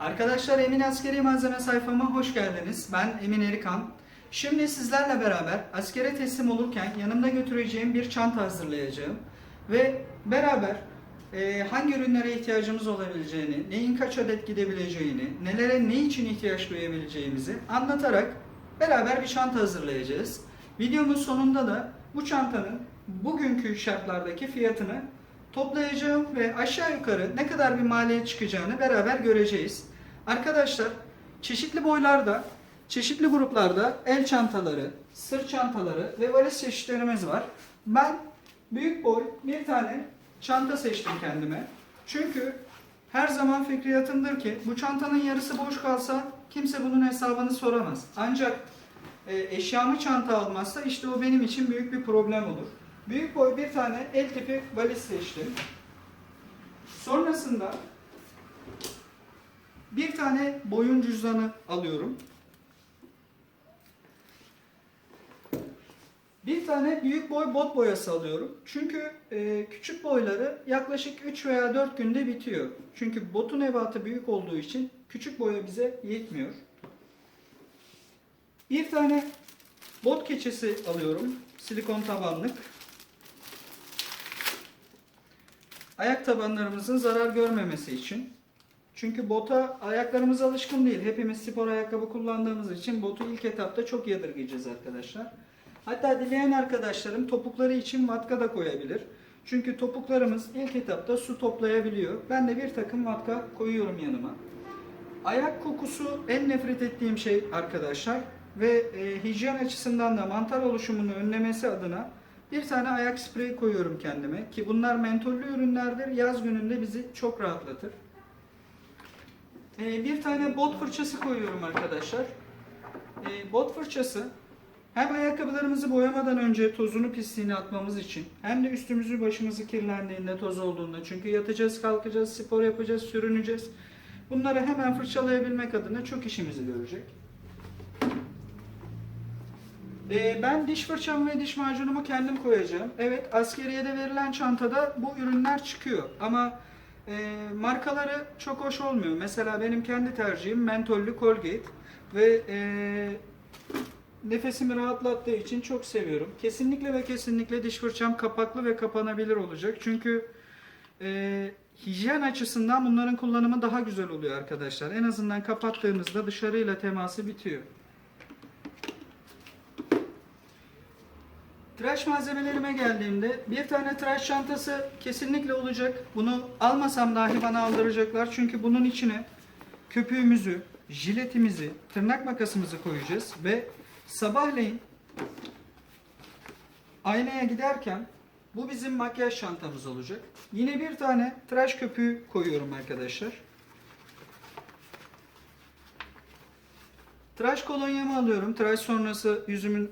Arkadaşlar Emin Askeri Malzeme sayfama hoş geldiniz. Ben Emin Erikan. Şimdi sizlerle beraber askere teslim olurken yanımda götüreceğim bir çanta hazırlayacağım. Ve beraber e, hangi ürünlere ihtiyacımız olabileceğini, neyin kaç adet gidebileceğini, nelere ne için ihtiyaç duyabileceğimizi anlatarak beraber bir çanta hazırlayacağız. Videomun sonunda da bu çantanın bugünkü şartlardaki fiyatını toplayacağım ve aşağı yukarı ne kadar bir maliyet çıkacağını beraber göreceğiz. Arkadaşlar çeşitli boylarda, çeşitli gruplarda el çantaları, sırt çantaları ve valiz çeşitlerimiz var. Ben büyük boy bir tane çanta seçtim kendime. Çünkü her zaman fikriyatımdır ki bu çantanın yarısı boş kalsa kimse bunun hesabını soramaz. Ancak e, eşyamı çanta almazsa işte o benim için büyük bir problem olur. Büyük boy bir tane el tipi valiz seçtim. Sonrasında bir tane boyun cüzdanı alıyorum. Bir tane büyük boy bot boyası alıyorum. Çünkü e, küçük boyları yaklaşık 3 veya 4 günde bitiyor. Çünkü botun ebatı büyük olduğu için küçük boya bize yetmiyor. Bir tane bot keçesi alıyorum. Silikon tabanlık. Ayak tabanlarımızın zarar görmemesi için. Çünkü bota ayaklarımız alışkın değil. Hepimiz spor ayakkabı kullandığımız için botu ilk etapta çok yadırgayacağız arkadaşlar. Hatta dileyen arkadaşlarım topukları için vatka da koyabilir. Çünkü topuklarımız ilk etapta su toplayabiliyor. Ben de bir takım vatka koyuyorum yanıma. Ayak kokusu en nefret ettiğim şey arkadaşlar. Ve e, hijyen açısından da mantar oluşumunu önlemesi adına bir tane ayak spreyi koyuyorum kendime. Ki bunlar mentollü ürünlerdir. Yaz gününde bizi çok rahatlatır. E, bir tane bot fırçası koyuyorum arkadaşlar. E, bot fırçası hem ayakkabılarımızı boyamadan önce tozunu pisliğini atmamız için hem de üstümüzü başımızı kirlendiğinde toz olduğunda çünkü yatacağız kalkacağız spor yapacağız sürüneceğiz. Bunları hemen fırçalayabilmek adına çok işimizi görecek. Ee, ben diş fırçamı ve diş macunumu kendim koyacağım. Evet askeriyede verilen çantada bu ürünler çıkıyor ama e, markaları çok hoş olmuyor. Mesela benim kendi tercihim mentollü Colgate ve e, nefesimi rahatlattığı için çok seviyorum. Kesinlikle ve kesinlikle diş fırçam kapaklı ve kapanabilir olacak. Çünkü e, hijyen açısından bunların kullanımı daha güzel oluyor arkadaşlar. En azından kapattığımızda dışarıyla teması bitiyor. Tıraş malzemelerime geldiğimde bir tane tıraş çantası kesinlikle olacak. Bunu almasam dahi bana aldıracaklar. Çünkü bunun içine köpüğümüzü, jiletimizi, tırnak makasımızı koyacağız ve sabahleyin aynaya giderken bu bizim makyaj çantamız olacak. Yine bir tane tıraş köpüğü koyuyorum arkadaşlar. Tıraş kolonyamı alıyorum. Tıraş sonrası yüzümün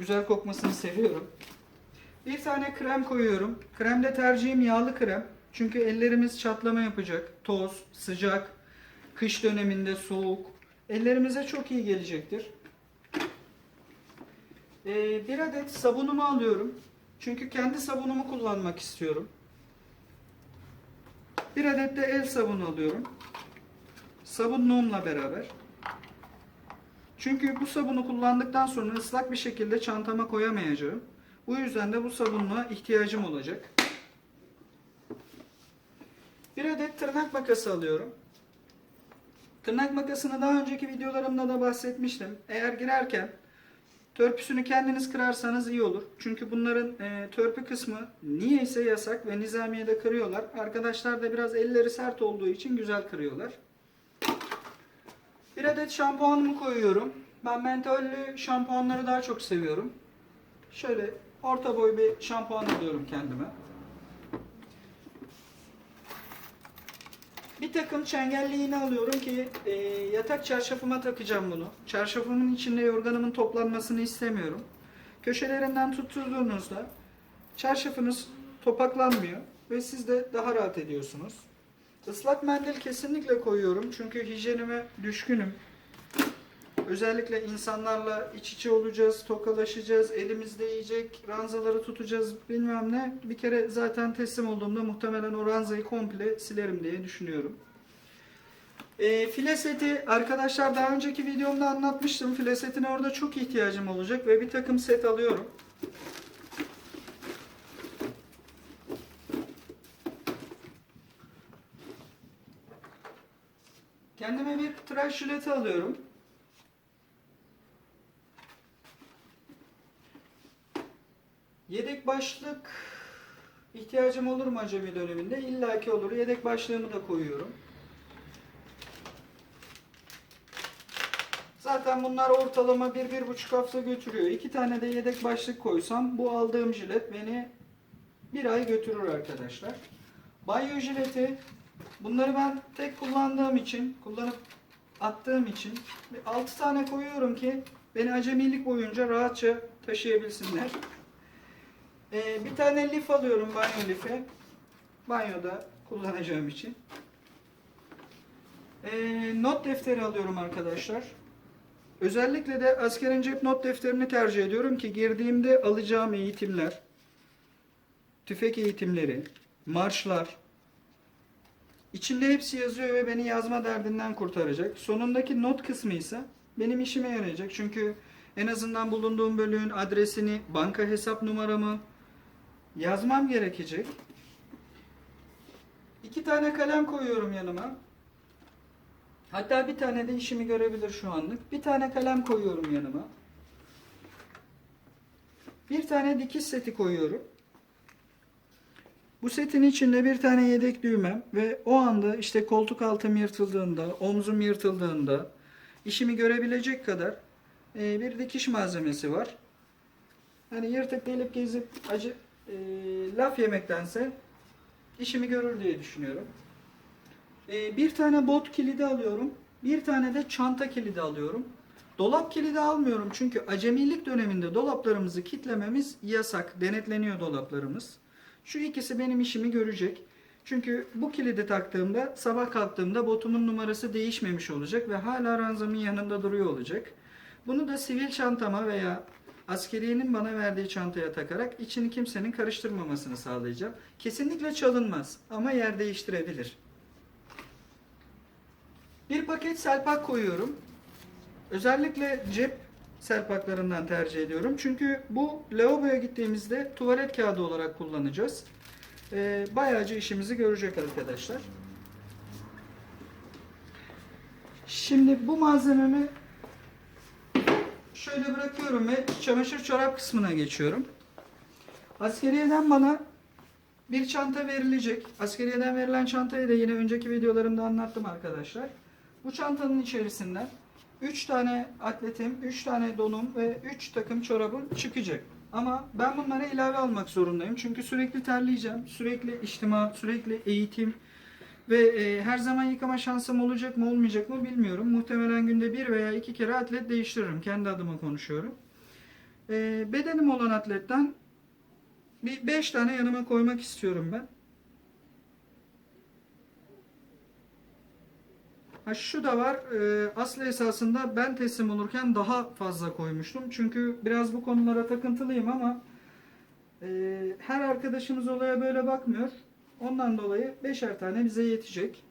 güzel kokmasını seviyorum. Bir tane krem koyuyorum. Kremde tercihim yağlı krem. Çünkü ellerimiz çatlama yapacak. Toz, sıcak, kış döneminde soğuk. Ellerimize çok iyi gelecektir. Ee, bir adet sabunumu alıyorum. Çünkü kendi sabunumu kullanmak istiyorum. Bir adet de el sabunu alıyorum. Sabunluğumla beraber. Çünkü bu sabunu kullandıktan sonra ıslak bir şekilde çantama koyamayacağım. Bu yüzden de bu sabunluğa ihtiyacım olacak. Bir adet tırnak makası alıyorum. Tırnak makasını daha önceki videolarımda da bahsetmiştim. Eğer girerken törpüsünü kendiniz kırarsanız iyi olur. Çünkü bunların e, törpü kısmı niyeyse yasak ve nizamiyede kırıyorlar. Arkadaşlar da biraz elleri sert olduğu için güzel kırıyorlar. Bir adet şampuanımı koyuyorum. Ben mentollü şampuanları daha çok seviyorum. Şöyle orta boy bir şampuan alıyorum kendime. Bir takım çengelli iğne alıyorum ki e, yatak çarşafıma takacağım bunu. Çarşafımın içinde yorganımın toplanmasını istemiyorum. Köşelerinden tutturduğunuzda çarşafınız topaklanmıyor ve siz de daha rahat ediyorsunuz. Islak mendil kesinlikle koyuyorum çünkü hijyenime düşkünüm. Özellikle insanlarla iç içe olacağız, tokalaşacağız, elimizde yiyecek, ranzaları tutacağız bilmem ne. Bir kere zaten teslim olduğumda muhtemelen o ranzayı komple silerim diye düşünüyorum. E, file seti arkadaşlar daha önceki videomda anlatmıştım. File setine orada çok ihtiyacım olacak ve bir takım set alıyorum. Kendime bir tıraş jileti alıyorum. Yedek başlık ihtiyacım olur mu acemi döneminde? İlla ki olur. Yedek başlığımı da koyuyorum. Zaten bunlar ortalama bir, bir buçuk hafta götürüyor. İki tane de yedek başlık koysam bu aldığım jilet beni bir ay götürür arkadaşlar. Banyo jileti bunları ben tek kullandığım için, kullanıp attığım için 6 tane koyuyorum ki beni acemilik boyunca rahatça taşıyabilsinler. Ee, bir tane lif alıyorum banyo lifi. Banyoda kullanacağım için. Ee, not defteri alıyorum arkadaşlar. Özellikle de askerin cep not defterini tercih ediyorum ki girdiğimde alacağım eğitimler, tüfek eğitimleri, marşlar, içinde hepsi yazıyor ve beni yazma derdinden kurtaracak. Sonundaki not kısmı ise benim işime yarayacak. Çünkü en azından bulunduğum bölüğün adresini, banka hesap numaramı yazmam gerekecek. İki tane kalem koyuyorum yanıma. Hatta bir tane de işimi görebilir şu anlık. Bir tane kalem koyuyorum yanıma. Bir tane dikiş seti koyuyorum. Bu setin içinde bir tane yedek düğmem ve o anda işte koltuk altım yırtıldığında, omzum yırtıldığında işimi görebilecek kadar e, bir dikiş malzemesi var. Hani yırtık gelip gezip acı e, laf yemektense işimi görür diye düşünüyorum. E, bir tane bot kilidi alıyorum. Bir tane de çanta kilidi alıyorum. Dolap kilidi almıyorum çünkü acemilik döneminde dolaplarımızı kitlememiz yasak. Denetleniyor dolaplarımız. Şu ikisi benim işimi görecek. Çünkü bu kilidi taktığımda sabah kalktığımda botumun numarası değişmemiş olacak ve hala ranzamın yanında duruyor olacak. Bunu da sivil çantama veya askeriyenin bana verdiği çantaya takarak içini kimsenin karıştırmamasını sağlayacağım. Kesinlikle çalınmaz ama yer değiştirebilir. Bir paket selpak koyuyorum. Özellikle cep selpaklarından tercih ediyorum. Çünkü bu lavaboya gittiğimizde tuvalet kağıdı olarak kullanacağız. Ee, bayağıca işimizi görecek arkadaşlar. Şimdi bu malzememi şöyle bırakıyorum ve çamaşır çorap kısmına geçiyorum. Askeriyeden bana bir çanta verilecek. Askeriyeden verilen çantayı da yine önceki videolarımda anlattım arkadaşlar. Bu çantanın içerisinden 3 tane atletim, 3 tane donum ve 3 takım çorabım çıkacak. Ama ben bunlara ilave almak zorundayım. Çünkü sürekli terleyeceğim. Sürekli içtima, sürekli eğitim ve e, her zaman yıkama şansım olacak mı olmayacak mı bilmiyorum. Muhtemelen günde bir veya iki kere atlet değiştiririm. Kendi adıma konuşuyorum. E, bedenim olan atletten bir 5 tane yanıma koymak istiyorum ben. Ha şu da var. E, aslı esasında ben teslim olurken daha fazla koymuştum. Çünkü biraz bu konulara takıntılıyım ama e, her arkadaşımız olaya böyle bakmıyor. Ondan dolayı beşer tane bize yetecek.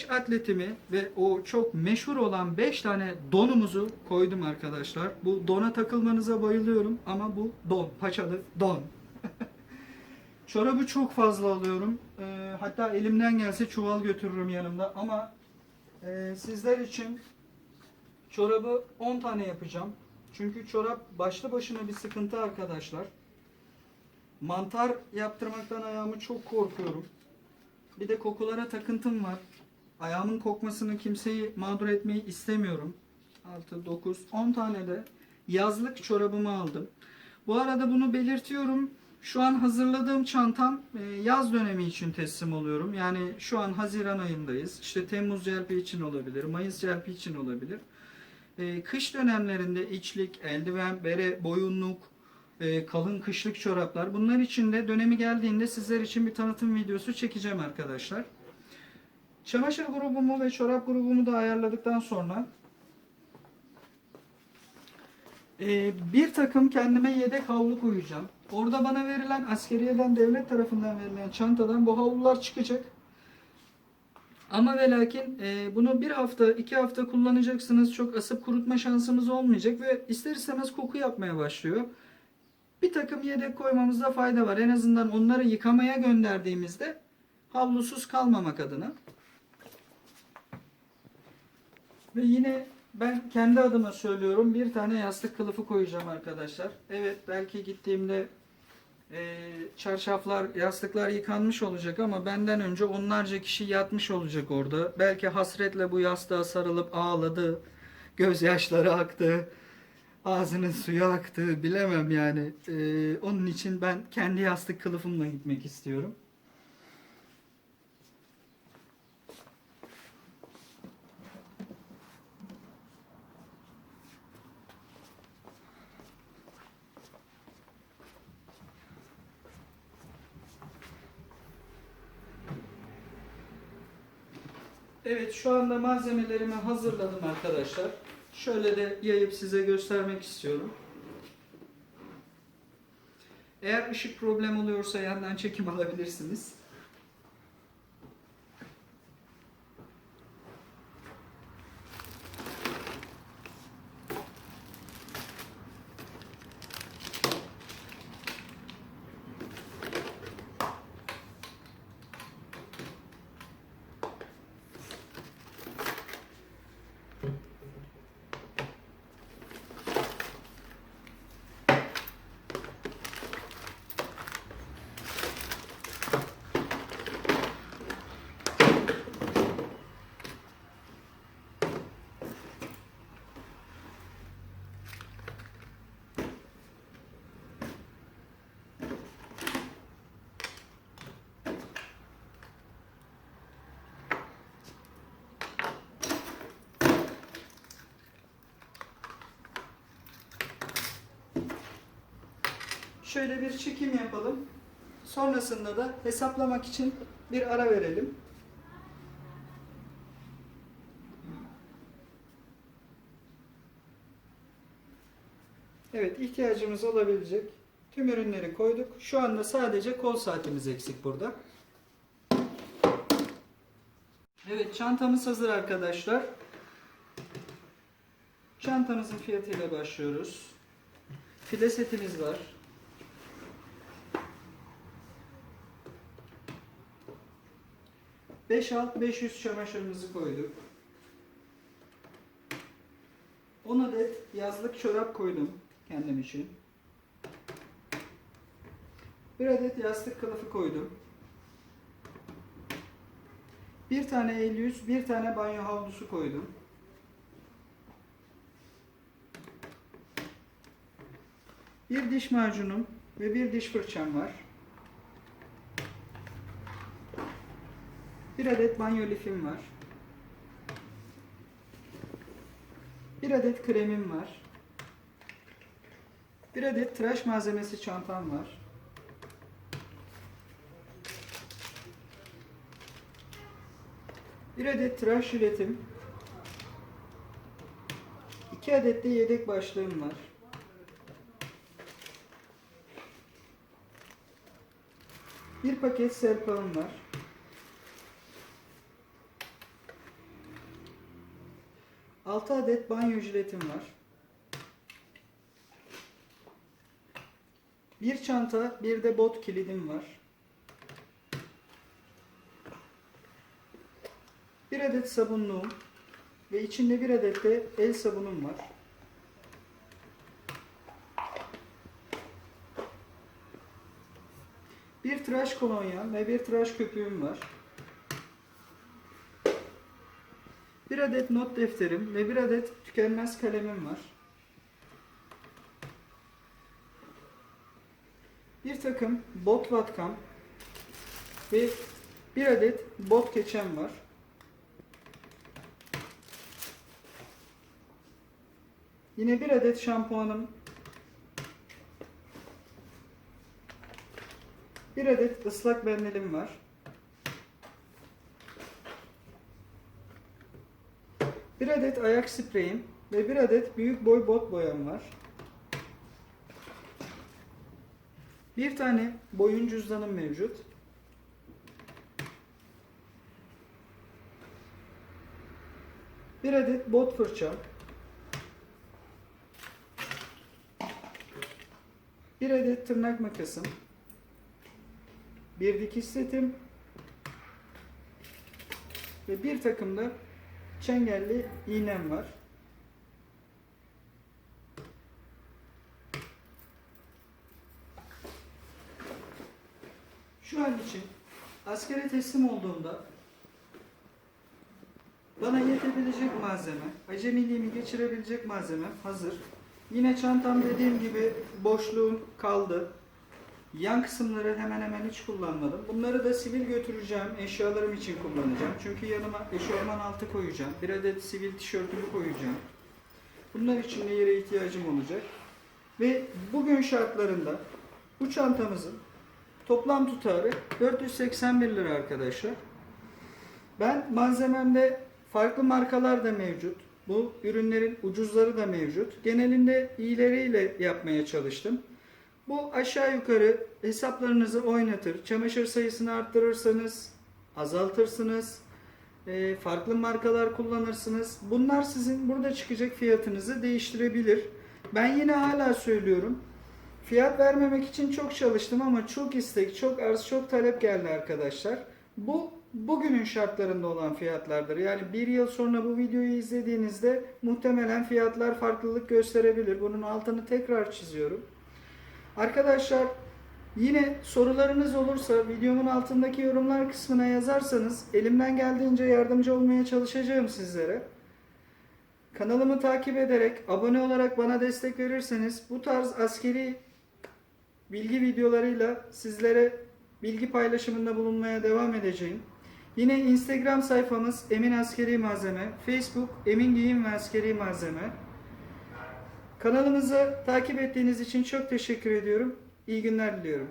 Beş atletimi ve o çok meşhur olan 5 tane donumuzu koydum arkadaşlar. Bu dona takılmanıza bayılıyorum ama bu don, paçalı don. Çorabı çok fazla alıyorum. Ee, hatta elimden gelse çuval götürürüm yanımda ama e, sizler için çorabı 10 tane yapacağım. Çünkü çorap başlı başına bir sıkıntı arkadaşlar. Mantar yaptırmaktan ayağımı çok korkuyorum. Bir de kokulara takıntım var. Ayağımın kokmasını kimseyi mağdur etmeyi istemiyorum. 6, 9, 10 tane de yazlık çorabımı aldım. Bu arada bunu belirtiyorum. Şu an hazırladığım çantam e, yaz dönemi için teslim oluyorum. Yani şu an Haziran ayındayız. İşte Temmuz celpi için olabilir, Mayıs celpi için olabilir. E, Kış dönemlerinde içlik, eldiven, bere, boyunluk, e, kalın kışlık çoraplar. Bunlar için de dönemi geldiğinde sizler için bir tanıtım videosu çekeceğim arkadaşlar. Çamaşır grubumu ve çorap grubumu da ayarladıktan sonra Ee, bir takım kendime yedek havlu koyacağım. Orada bana verilen askeriyeden devlet tarafından verilen çantadan bu havlular çıkacak. Ama ve lakin e, bunu bir hafta iki hafta kullanacaksınız. Çok asıp kurutma şansımız olmayacak ve ister istemez koku yapmaya başlıyor. Bir takım yedek koymamızda fayda var. En azından onları yıkamaya gönderdiğimizde havlusuz kalmamak adına. Ve yine ben kendi adıma söylüyorum bir tane yastık kılıfı koyacağım arkadaşlar. Evet belki gittiğimde e, çarşaflar, yastıklar yıkanmış olacak ama benden önce onlarca kişi yatmış olacak orada. Belki hasretle bu yastığa sarılıp ağladı, gözyaşları aktı, ağzının suyu aktı bilemem yani. E, onun için ben kendi yastık kılıfımla gitmek istiyorum. Evet şu anda malzemelerimi hazırladım arkadaşlar. Şöyle de yayıp size göstermek istiyorum. Eğer ışık problem oluyorsa yandan çekim alabilirsiniz. Şöyle bir çekim yapalım. Sonrasında da hesaplamak için bir ara verelim. Evet ihtiyacımız olabilecek tüm ürünleri koyduk. Şu anda sadece kol saatimiz eksik burada. Evet çantamız hazır arkadaşlar. Çantamızın fiyatıyla başlıyoruz. File setimiz var. Beş alt 500 çamaşırımızı koyduk. 10 adet yazlık çorap koydum kendim için. Bir adet yastık kılıfı koydum. Bir tane el yüz, bir tane banyo havlusu koydum. Bir diş macunum ve bir diş fırçam var. Bir adet banyo lifim var. Bir adet kremim var. Bir adet tıraş malzemesi çantam var. Bir adet tıraş jiletim. İki adet de yedek başlığım var. Bir paket serpağım var. Altı adet banyo jiletim var. Bir çanta, bir de bot kilidim var. Bir adet sabunluğum ve içinde bir adet de el sabunum var. Bir tıraş kolonya ve bir tıraş köpüğüm var. Bir adet not defterim ve bir adet tükenmez kalemim var. Bir takım bot vatkam ve bir adet bot keçem var. Yine bir adet şampuanım. Bir adet ıslak mendilim var. Bir adet ayak spreyim ve bir adet büyük boy bot boyam var. Bir tane boyun cüzdanım mevcut. Bir adet bot fırçam. Bir adet tırnak makasım. Bir dikiş setim. Ve bir takım da çengelli iğnem var. Şu an için askere teslim olduğumda bana yetebilecek malzeme, acemiliğimi geçirebilecek malzeme hazır. Yine çantam dediğim gibi boşluğum kaldı. Yan kısımları hemen hemen hiç kullanmadım. Bunları da sivil götüreceğim, eşyalarım için kullanacağım. Çünkü yanıma eşofman altı koyacağım. Bir adet sivil tişörtümü koyacağım. Bunlar için de yere ihtiyacım olacak. Ve bugün şartlarında bu çantamızın toplam tutarı 481 lira arkadaşlar. Ben malzememde farklı markalar da mevcut. Bu ürünlerin ucuzları da mevcut. Genelinde iyileriyle yapmaya çalıştım. Bu aşağı yukarı hesaplarınızı oynatır. Çamaşır sayısını arttırırsanız azaltırsınız. Ee, farklı markalar kullanırsınız. Bunlar sizin burada çıkacak fiyatınızı değiştirebilir. Ben yine hala söylüyorum. Fiyat vermemek için çok çalıştım ama çok istek, çok arz, çok talep geldi arkadaşlar. Bu bugünün şartlarında olan fiyatlardır. Yani bir yıl sonra bu videoyu izlediğinizde muhtemelen fiyatlar farklılık gösterebilir. Bunun altını tekrar çiziyorum. Arkadaşlar yine sorularınız olursa videomun altındaki yorumlar kısmına yazarsanız elimden geldiğince yardımcı olmaya çalışacağım sizlere. Kanalımı takip ederek, abone olarak bana destek verirseniz bu tarz askeri bilgi videolarıyla sizlere bilgi paylaşımında bulunmaya devam edeceğim. Yine Instagram sayfamız Emin Askeri Malzeme, Facebook Emin Giyim ve Askeri Malzeme. Kanalımızı takip ettiğiniz için çok teşekkür ediyorum. İyi günler diliyorum.